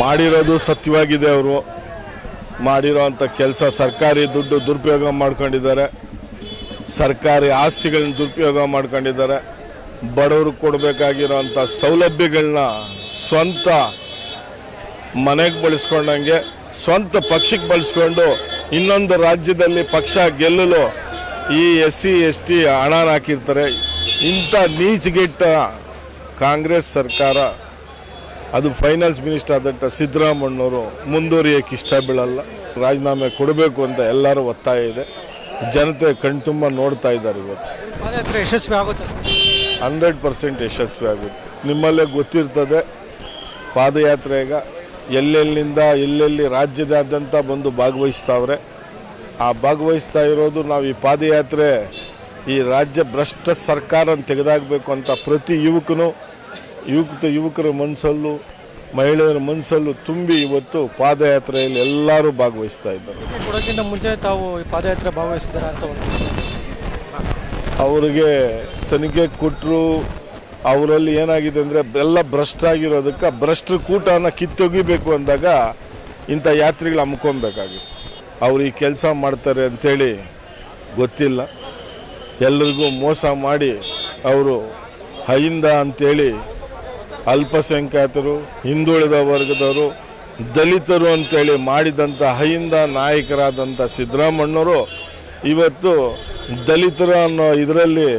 ಮಾಡಿರೋದು ಸತ್ಯವಾಗಿದೆ ಅವರು. ಮಾಡಿರೋವಂಥ ಕೆಲಸ ಸರ್ಕಾರಿ ದುಡ್ಡು ದುರುಪಯೋಗ ಮಾಡ್ಕೊಂಡಿದ್ದಾರೆ. ಸರ್ಕಾರಿ ಆಸ್ತಿಗಳನ್ನ ದುರುಪಯೋಗ ಮಾಡ್ಕೊಂಡಿದ್ದಾರೆ. ಬಡವರು ಕೊಡಬೇಕಾಗಿರೋಂಥ ಸೌಲಭ್ಯಗಳನ್ನ ಸ್ವಂತ ಮನೆಗೆ ಬಳಸ್ಕೊಂಡಂಗೆ, ಸ್ವಂತ ಪಕ್ಷಕ್ಕೆ ಬಳಸ್ಕೊಂಡು ಇನ್ನೊಂದು ರಾಜ್ಯದಲ್ಲಿ ಪಕ್ಷ ಗೆಲ್ಲಲು ಈ ಎಸ್ ಸಿ ಎಸ್ ಟಿ ಹಣ ಹಾಕಿರ್ತಾರೆ. ಇಂಥ ನೀಚಗೆಟ್ಟ ಕಾಂಗ್ರೆಸ್ ಸರ್ಕಾರ ಅದು ಫೈನಾನ್ಸ್ ಮಿನಿಸ್ಟರ್ ಆದಂಥ ಸಿದ್ದರಾಮಣ್ಣವರು ಮುಂದುವರಿಯೋಕ್ಕೆ ಇಷ್ಟ ಬೀಳಲ್ಲ ರಾಜೀನಾಮೆ ಕೊಡಬೇಕು ಅಂತ ಎಲ್ಲರೂ ಒತ್ತಾಯ ಇದೆ. ಜನತೆ ಕಣ್ತುಂಬ ನೋಡ್ತಾ ಇದ್ದಾರೆ ಇವತ್ತು. ಪಾದಯಾತ್ರೆ ಯಶಸ್ವಿ ಆಗುತ್ತೆ ಹಂಡ್ರೆಡ್ ಪರ್ಸೆಂಟ್ ಯಶಸ್ವಿ ಆಗುತ್ತೆ. ನಿಮ್ಮಲ್ಲೇ ಗೊತ್ತಿರ್ತದೆ ಪಾದಯಾತ್ರೆಗ ಎಲ್ಲೆಲ್ಲಿಂದ ಎಲ್ಲೆಲ್ಲಿ ರಾಜ್ಯದಾದ್ಯಂತ ಬಂದು ಭಾಗವಹಿಸ್ತಾವ್ರೆ. ಆ ಭಾಗವಹಿಸ್ತಾ ಇರೋದು ನಾವು ಈ ಪಾದಯಾತ್ರೆ ಈ ರಾಜ್ಯ ಭ್ರಷ್ಟ ಸರ್ಕಾರ ತೆಗೆದಾಗಬೇಕು ಅಂತ ಪ್ರತಿ ಯುವಕನು ಯುವಕ ಯುವಕರ ಮನಸ್ಸಲ್ಲೂ ಮಹಿಳೆಯರ ಮನಸ್ಸಲ್ಲೂ ತುಂಬಿ ಇವತ್ತು ಪಾದಯಾತ್ರೆಯಲ್ಲಿ ಎಲ್ಲರೂ ಭಾಗವಹಿಸ್ತಾ ಇದ್ದಾರೆ. ಕೊಡೋಕ್ಕಿಂತ ಮುಂಚೆ ತಾವು ಈ ಪಾದಯಾತ್ರೆ ಭಾಗವಹಿಸಿದ್ದಾರೆ ಅಂತ ಅವರಿಗೆ ತನಿಖೆ ಕೊಟ್ಟರು ಅವರಲ್ಲಿ ಏನಾಗಿದೆ ಅಂದರೆ ಎಲ್ಲ ಭ್ರಷ್ಟ ಆಗಿರೋದಕ್ಕೆ ಭ್ರಷ್ಟ ಭ್ರಷ್ಟರ ಕೂಟನ ಕಿತ್ತೊಗಿಬೇಕು ಅಂದಾಗ ಇಂಥ ಯಾತ್ರಿಗಳು ಹಮ್ಮಿಕೊಬೇಕಾಗಿತ್ತು ಅವರು ಈ ಕೆಲಸ ಮಾಡ್ತಾರೆ ಅಂಥೇಳಿ ಗೊತ್ತಿಲ್ಲ. ಎಲ್ರಿಗೂ ಮೋಸ ಮಾಡಿ ಅವರು ಹೈಂದ ಅಂಥೇಳಿ ಅಲ್ಪಸಂಖ್ಯಾತರು, ಹಿಂದುಳಿದ ವರ್ಗದವರು, ದಲಿತರು ಅಂತೇಳಿ ಮಾಡಿದಂಥ ಅಹಿಂದ ನಾಯಕರಾದಂಥ ಸಿದ್ದರಾಮಣ್ಣವರು ಇವತ್ತು ದಲಿತರು ಅನ್ನೋ ಇದರಲ್ಲಿ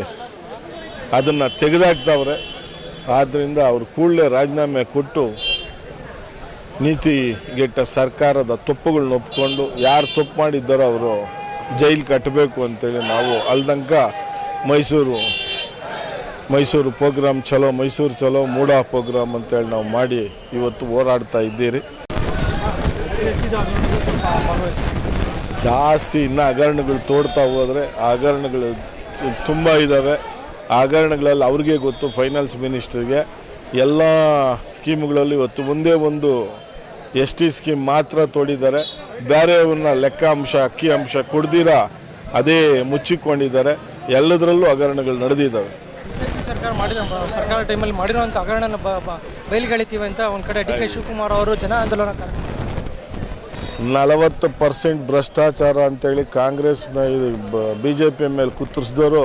ಅದನ್ನು ತೆಗೆದಾಕ್ತವ್ರೆ. ಆದ್ದರಿಂದ ಅವರು ಕೂಡಲೇ ರಾಜೀನಾಮೆ ಕೊಟ್ಟು ನೀತಿಗೆಟ್ಟ ಸರ್ಕಾರದ ತಪ್ಪುಗಳನ್ನ ಒಪ್ಕೊಂಡು ಯಾರು ತಪ್ಪು ಮಾಡಿದ್ದಾರೋ ಅವರು ಜೈಲು ಕಟ್ಟಬೇಕು ಅಂತೇಳಿ ನಾವು ಅಲ್ದಂಕ ಮೈಸೂರು ಮೈಸೂರು ಪ್ರೋಗ್ರಾಮ್ ಚಲೋ, ಮೈಸೂರು ಚಲೋ, ಮೂಡಾ ಪ್ರೋಗ್ರಾಮ್ ಅಂತೇಳಿ ನಾವು ಮಾಡಿ ಇವತ್ತು ಹೋರಾಡ್ತಾ ಇದ್ದೀರಿ. ಜಾಸ್ತಿ ಇನ್ನು ಹಗರಣಗಳು ತೋಡ್ತಾ ಹೋದರೆ ಆ ಹಗರಣಗಳು ತುಂಬ ಇದ್ದಾವೆ ಆ ಹಗರಣಗಳಲ್ಲಿ ಅವ್ರಿಗೆ ಗೊತ್ತು ಫೈನಾನ್ಸ್ ಮಿನಿಸ್ಟ್ರಿಗೆ ಎಲ್ಲ ಸ್ಕೀಮ್ಗಳಲ್ಲಿ ಇವತ್ತು ಒಂದೇ ಒಂದು ಎಸ್ ಟಿ ಸ್ಕೀಮ್ ಮಾತ್ರ ತೋಡಿದ್ದಾರೆ. ಬೇರೆಯವ್ರನ್ನ ಲೆಕ್ಕ ಅಂಶ, ಅಕ್ಕಿ ಅಂಶ ಕೊಡ್ದಿರ, ಅದೇ ಮುಚ್ಚಿಕೊಂಡಿದ್ದಾರೆ. ಎಲ್ಲದರಲ್ಲೂ ಹಗರಣಗಳು ನಡೆದಿದ್ದಾವೆ. BJP ಸರ್ಕಾರ ಮಾಡಿದ ಸರ್ಕಾರ ಟೈಮಲ್ಲಿ ಮಾಡಿರುವಂಥ ಹಗರಣನ ಬಯಲಿಗೆಳಿತೀವಿ ಅಂತ ಒಂದು ಕಡೆ ಡಿ ಕೆ ಶಿವಕುಮಾರ್ ಅವರು ಜನ ಆಂದೋಲನ ನಲವತ್ತು ಪರ್ಸೆಂಟ್ ಭ್ರಷ್ಟಾಚಾರ ಅಂತೇಳಿ ಕಾಂಗ್ರೆಸ್ ಬಿ ಜೆ ಪಿ ಮೇಲೆ ಕುತ್ತರಿಸಿದವರು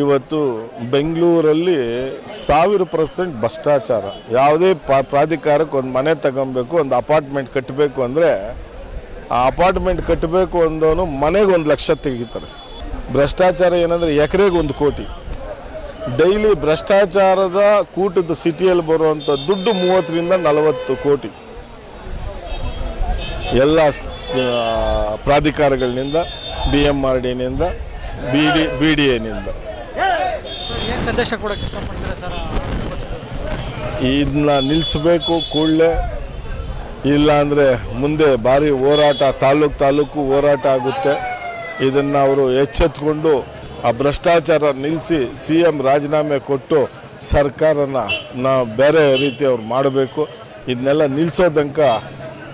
ಇವತ್ತು ಬೆಂಗಳೂರಲ್ಲಿ ಸಾವಿರ ಪರ್ಸೆಂಟ್ ಭ್ರಷ್ಟಾಚಾರ. ಯಾವುದೇ ಪಾ ಪ್ರಾಧಿಕಾರಕ್ಕೆ ಒಂದು ಮನೆ ತಗೊಬೇಕು ಒಂದು ಅಪಾರ್ಟ್ಮೆಂಟ್ ಕಟ್ಟಬೇಕು ಅಂದರೆ ಆ ಅಪಾರ್ಟ್ಮೆಂಟ್ ಕಟ್ಟಬೇಕು ಅಂದವನು ಮನೆಗೆ ಒಂದು ಲಕ್ಷ ತೆಗಿತಾರೆ. ಭ್ರಷ್ಟಾಚಾರ ಏನಂದರೆ ಎಕರೆಗೆ ಒಂದು ಕೋಟಿ. ಡೈಲಿ ಭ್ರಷ್ಟಾಚಾರದ ಕೂಟದ ಸಿಟಿಯಲ್ಲಿ ಬರುವಂಥ ದುಡ್ಡು ಮೂವತ್ತರಿಂದ ನಲವತ್ತು ಕೋಟಿ. ಎಲ್ಲ ಪ್ರಾಧಿಕಾರಗಳಿಂದ ಬಿ ಎಂ ಆರ್ ಡಿನಿಂದ ಬಿ ಡಿ ಬಿ ಡಿ ಎನಿಂದ ಸಂದೇಶ ಕೊಡೋಕ್ಕೆ ಇಷ್ಟಪಡ್ತಾರೆ ಸರ್ ಇದನ್ನ ನಿಲ್ಲಿಸಬೇಕು ಕೂಡಲೇ. ಇಲ್ಲಾಂದರೆ ಮುಂದೆ ಭಾರಿ ಹೋರಾಟ ತಾಲೂಕು ತಾಲೂಕು ಹೋರಾಟ ಆಗುತ್ತೆ. ಇದನ್ನು ಅವರು ಎಚ್ಚೆತ್ಕೊಂಡು ಆ ಭ್ರಷ್ಟಾಚಾರ ನಿಲ್ಲಿಸಿ ಸಿ ಎಂ ರಾಜೀನಾಮೆ ಕೊಟ್ಟು ಸರ್ಕಾರನ ನಾವು ಬೇರೆ ರೀತಿ ಅವ್ರು ಮಾಡಬೇಕು. ಇದನ್ನೆಲ್ಲ ನಿಲ್ಲಿಸೋದಂಕ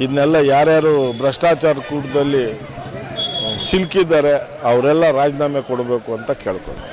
ಇದನ್ನೆಲ್ಲ ಯಾರ್ಯಾರು ಭ್ರಷ್ಟಾಚಾರ ಕೂಟದಲ್ಲಿ ಸಿಲುಕಿದ್ದಾರೆ, ಅವರೆಲ್ಲ ರಾಜೀನಾಮೆ ಕೊಡಬೇಕು ಅಂತ ಕೇಳ್ಕೊಂಡು.